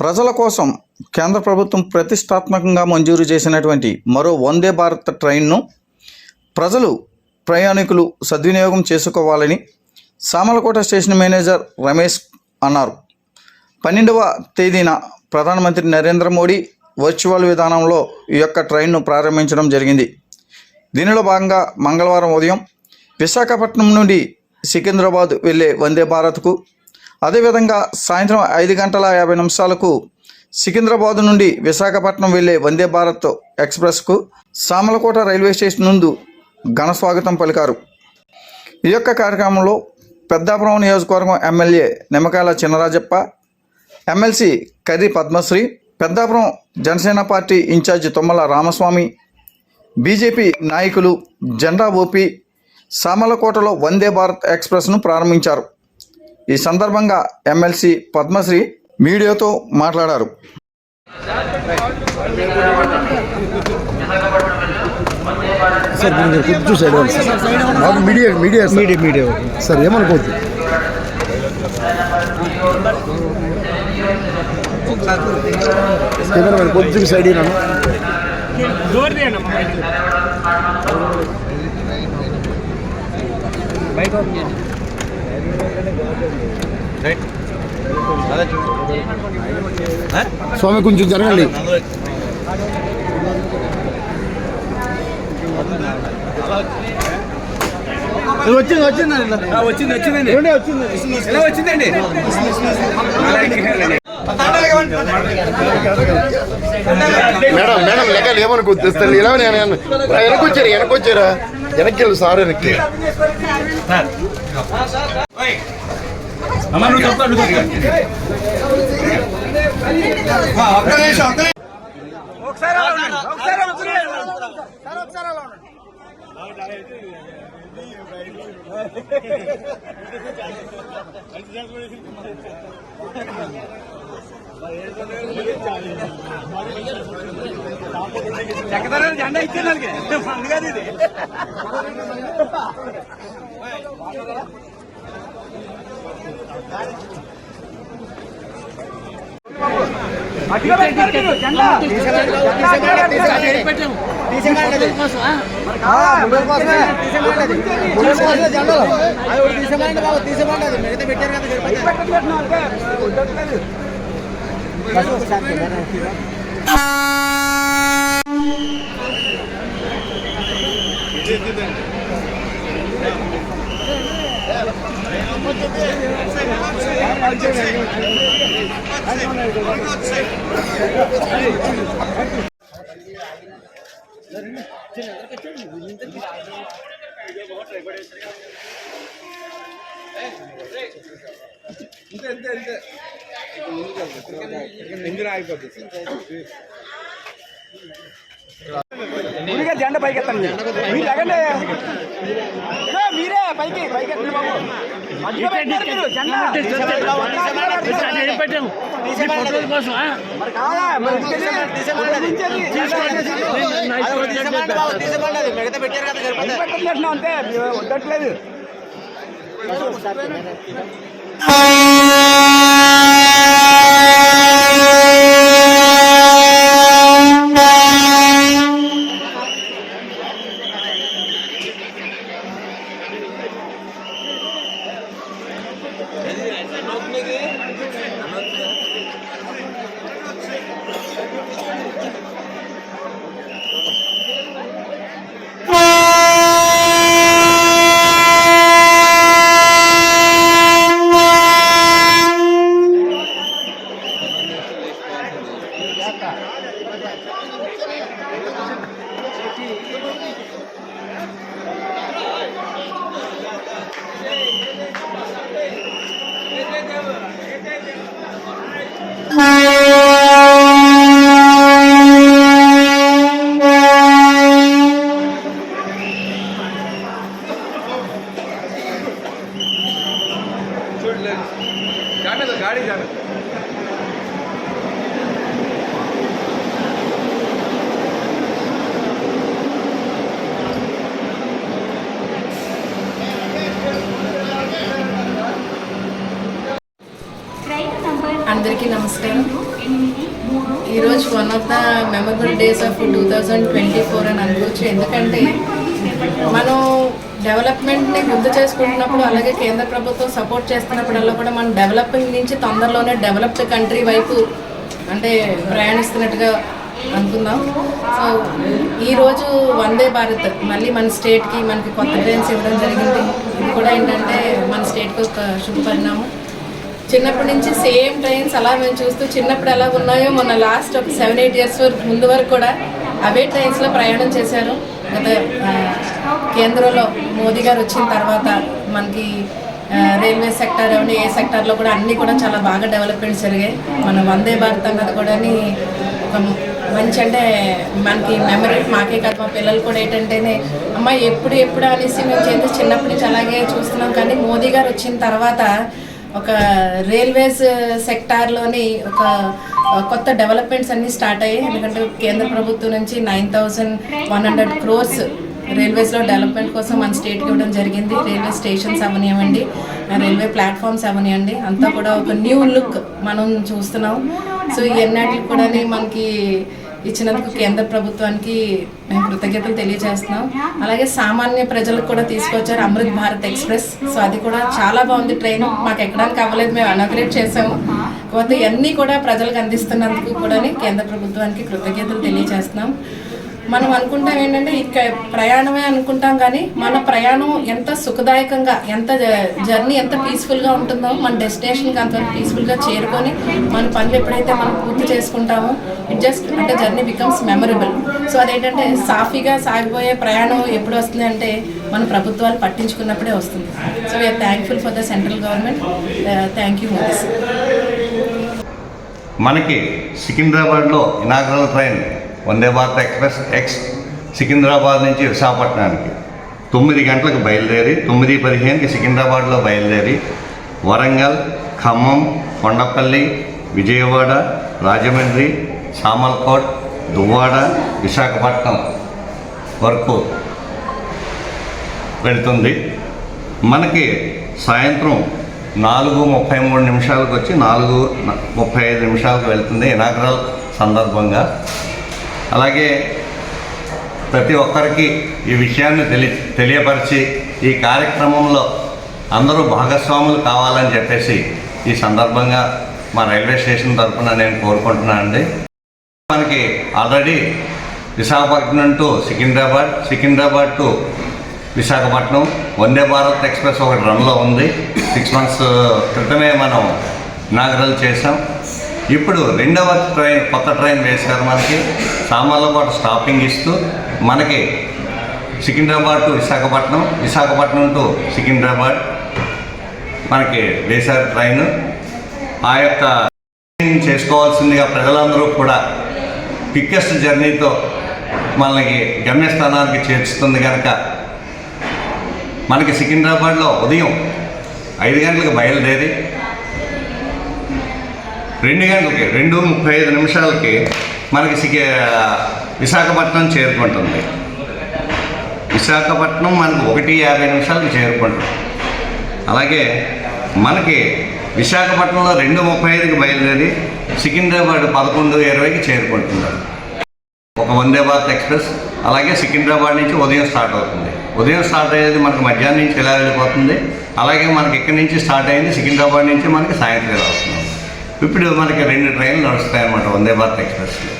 ప్రజల కోసం కేంద్ర ప్రభుత్వం ప్రతిష్టాత్మకంగా మంజూరు చేసినటువంటి మరో వందే భారత్ ట్రైన్ను ప్రజలు ప్రయాణికులు సద్వినియోగం చేసుకోవాలని సామలకోట స్టేషన్ మేనేజర్ రమేష్ అన్నారు. పన్నెండవ తేదీన ప్రధానమంత్రి నరేంద్ర మోడీ వర్చువల్ విధానంలో ఈ యొక్క ట్రైన్ను ప్రారంభించడం జరిగింది. దీనిలో భాగంగా మంగళవారం ఉదయం విశాఖపట్నం నుండి సికింద్రాబాద్ వెళ్ళే వందే భారత్కు అదేవిధంగా సాయంత్రం ఐదు గంటల యాభై నిమిషాలకు సికింద్రాబాద్ నుండి విశాఖపట్నం వెళ్ళే వందే భారత్ ఎక్స్ప్రెస్కు సామలకోట రైల్వే స్టేషన్ ముందు ఘన స్వాగతం పలికారు. ఈ యొక్క కార్యక్రమంలో పెద్దాపురం నియోజకవర్గం MLA Nimmakayala Chinnarajappa MLC Karri Padmasri Peddapuram Janasena party incharge Tummala Ramaswamy BJP నాయకులు జెండా ఓపి సామలకోటలో వందే భారత్ ఎక్స్ప్రెస్ను ప్రారంభించారు. ఈ సందర్భంగా ఎమ్మెల్సీ పద్మశ్రీ మీడియాతో మాట్లాడారు. Sir media media media media. Sir ఏమనుకోవద్దు. కెమెరా కొంచెం సైడ్ అయినా స్వామి కొంచెం జరగండి. వచ్చింది వచ్చింది వచ్చింది వచ్చిందండి? వచ్చింది వచ్చిందండి మేడం మేడం లెక్కలు ఏమనుకోవద్దు తెస్తాను ఇలా నేను వెనకొచ్చారు వెనకొచ్చారా? వెనక్కి వెళ్ళు సార్ వెనక్కి. అమ్మ నువ్వు చెప్తా నువ్వు చెప్తా. ఆ, ఒక్క నిమిషం మిగతా పెట్టారు కదా అలా ఉండండి. ఒకసారి అలా ఉండండి. మీరుగా జెండా పైకి ఎత్తండి మీరు ఎగండి మీరే పైకి పైకి ఎత్తండి బాబు మిగతా పెట్టారు కదా అంతే ఉండట్లేదు పెట్టట్లేదు అంతే వద్దట్లేదు गाड़ी जाना అందరికీ నమస్కారం ఈరోజు one of the memorable days of two thousand twenty four అని అనుకోవచ్చు ఎందుకంటే మనం డెవలప్మెంట్ని గుర్తు చేసుకుంటున్నప్పుడు అలాగే కేంద్ర ప్రభుత్వం సపోర్ట్ చేస్తున్నప్పుడల్లా కూడా మనం డెవలపింగ్ నుంచి తొందరలోనే డెవలప్డ్ కంట్రీ వైపు అంటే ప్రయాణిస్తున్నట్టుగా అనుకుందాం. సో ఈరోజు వందే భారత్ మళ్ళీ మన స్టేట్కి మనకి కొత్త ట్రైన్స్ ఇవ్వడం జరిగింది. ఇది కూడా ఏంటంటే మన స్టేట్కి ఒక శుభపరిణామం చిన్నప్పటి నుంచి సేమ్ ట్రైన్స్ అలా మేము చూస్తూ చిన్నప్పుడు ఎలా ఉన్నాయో మొన్న లాస్ట్ ఒక సెవెన్ ఎయిట్ ఇయర్స్ వరకు ముందు వరకు కూడా అవే ట్రైన్స్లో ప్రయాణం చేశారు. గత కేంద్రంలో మోదీ గారు వచ్చిన తర్వాత మనకి రైల్వే సెక్టార్ అవన్నీ ఏ సెక్టార్లో కూడా అన్నీ కూడా చాలా బాగా డెవలప్మెంట్స్ జరిగాయి. మన వందే భారత్ అన్నది కూడా ఒక మంచి అంటే మనకి మెమరీ. మాకే కాదు మా పిల్లలు కూడా ఏంటంటేనే అమ్మ ఎప్పుడు ఎప్పుడు అనేసి మేము చేసి చిన్నప్పటి నుంచి అలాగే చూస్తున్నాం. కానీ మోదీ గారు వచ్చిన తర్వాత ఒక రైల్వేస్ సెక్టార్లోని uh, ఒక uh, కొత్త డెవలప్మెంట్స్ అన్నీ స్టార్ట్ అయ్యాయి. ఎందుకంటే కేంద్ర ప్రభుత్వం నుంచి nine thousand one hundred crores రైల్వేస్లో development కోసం మన స్టేట్కి ఇవ్వడం జరిగింది. రైల్వే స్టేషన్స్ అవనివ్వండి రైల్వే ప్లాట్ఫామ్స్ అవనివ్వండి. అంతా కూడా ఒక న్యూ లుక్ మనం చూస్తున్నాం. సో ఇవన్నిటికి కూడా మనకి ఇచ్చినందుకు కేంద్ర ప్రభుత్వానికి మేము కృతజ్ఞతలు తెలియజేస్తున్నాం. అలాగే సామాన్య ప్రజలకు కూడా తీసుకొచ్చారు అమృత్ భారత్ ఎక్స్ప్రెస్. సో అది కూడా చాలా బాగుంది ట్రైన్. మాకు ఎక్కడానికి అవ్వలేదు మేము అనగ్రేట్ చేసాము. కాకపోతే ఇవన్నీ కూడా ప్రజలకు అందిస్తున్నందుకు కూడా కేంద్ర ప్రభుత్వానికి కృతజ్ఞతలు తెలియజేస్తున్నాం. మనం అనుకుంటాం ఏంటంటే ఇక ప్రయాణమే అనుకుంటాం కానీ మన ప్రయాణం ఎంత సుఖదాయకంగా ఎంత జర్నీ ఎంత పీస్ఫుల్గా ఉంటుందో మన డెస్టినేషన్కి అంత పీస్ఫుల్గా చేరుకొని మన పనులు ఎప్పుడైతే మనం పూర్తి చేసుకుంటామో ఇట్ జస్ట్ అంటే జర్నీ బికమ్స్ మెమరబుల్ సో అదేంటంటే సాఫీగా సాగిపోయే ప్రయాణం ఎప్పుడు వస్తుంది అంటే మన ప్రభుత్వాలు పట్టించుకున్నప్పుడే వస్తుంది. So we are thankful for the central government thank you Modi మనకి సికింద్రాబాద్లో inaugural train Vande Bharat express ex Secunderabad నుంచి విశాఖపట్నానికి. తొమ్మిది గంటలకు బయలుదేరి తొమ్మిది పదిహేనుకి సికింద్రాబాద్లో బయలుదేరి వరంగల్ ఖమ్మం కొండపల్లి విజయవాడ రాజమండ్రి సామల్కోట్ దువ్వాడ విశాఖపట్నం వరకు వెళ్తుంది. మనకి సాయంత్రం నాలుగు ముప్పై మూడు నిమిషాలకు వచ్చి నాలుగు ముప్పై ఐదు నిమిషాలకు వెళ్తుంది. ఇనాగ్రల్ సందర్భంగా అలాగే ప్రతి ఒక్కరికి ఈ విషయాన్ని తెలి తెలియపరిచి ఈ కార్యక్రమంలో అందరూ భాగస్వాములు కావాలని చెప్పేసి ఈ సందర్భంగా మా రైల్వే స్టేషన్ తరఫున నేను కోరుకుంటున్నానండి మనకి already Visakhapatnam to Secunderabad Secunderabad to Visakhapatnam Vande Bharat express ఒకటి రన్లో ఉంది. సిక్స్ మంత్స్ క్రితమే మనం ఇనాగరల్ చేసాం ఇప్పుడు రెండవ ట్రైన్ కొత్త ట్రైన్ వేశారు మనకి. సామాన్లపాటు స్టాపింగ్ ఇస్తూ మనకి సికింద్రాబాద్ టు విశాఖపట్నం విశాఖపట్నం టు సికింద్రాబాద్ మనకి వేశారు ట్రైన్. ఆ యొక్క చేసుకోవాల్సిందిగా ప్రజలందరూ కూడా క్విక్కెస్ట్ జర్నీతో మనకి గమ్యస్థానానికి చేర్చుతుంది కనుక మనకి సికింద్రాబాద్లో ఉదయం ఐదు గంటలకు బయలుదేరి రెండు గంటలకి రెండు ముప్పై ఐదు నిమిషాలకి మనకి విశాఖపట్నం చేరుకుంటుంది. విశాఖపట్నం మనకు ఒకటి యాభై నిమిషాలకు చేరుకుంటుంది. అలాగే మనకి విశాఖపట్నంలో రెండు ముప్పై ఐదుకి బయలుదేరి సికింద్రాబాద్ పదకొండు ఇరవైకి చేరుకుంటున్నారు. ఒక వందే భారత్ ఎక్స్ప్రెస్ అలాగే సికింద్రాబాద్ నుంచి ఉదయం స్టార్ట్ అవుతుంది. ఉదయం స్టార్ట్ అయ్యేది మనకు మధ్యాహ్నం నుంచి ఇలా వెళ్ళిపోతుంది? అలాగే మనకి ఇక్కడి నుంచి స్టార్ట్ అయింది సికింద్రాబాద్ నుంచి మనకి సాయంత్రం వస్తుంది ఇప్పుడు మనకి రెండు ట్రైన్లు నడుస్తాయన్నమాట. వందే భారత్ ఎక్స్ప్రెస్లో.